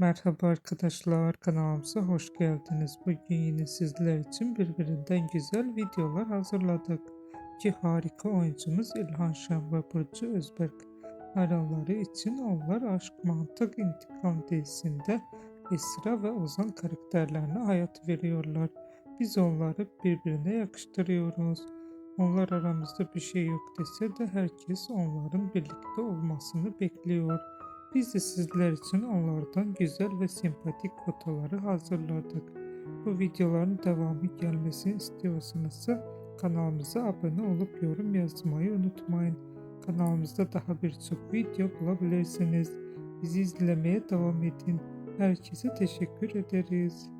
Merhaba arkadaşlar kanalımıza hoş geldiniz. Bugün yine sizler için birbirinden güzel videolar hazırladık. İki harika oyuncumuz İlhan Şen ve Burcu Özberk. Araları için onlar Aşk Mantık İntikam dizisinde Esra ve Ozan karakterlerine hayat veriyorlar. Biz onları birbirine yakıştırıyoruz. Onlar aramızda bir şey yok dese de herkes onların birlikte olmasını bekliyor. Biz de sizler için onlardan güzel ve sempatik fotoları hazırladık. Bu videoların devamı gelmesini istiyorsanız kanalımıza abone olup yorum yazmayı unutmayın. Kanalımızda daha birçok video bulabilirsiniz. Bizi izlemeye devam edin. Herkese teşekkür ederiz.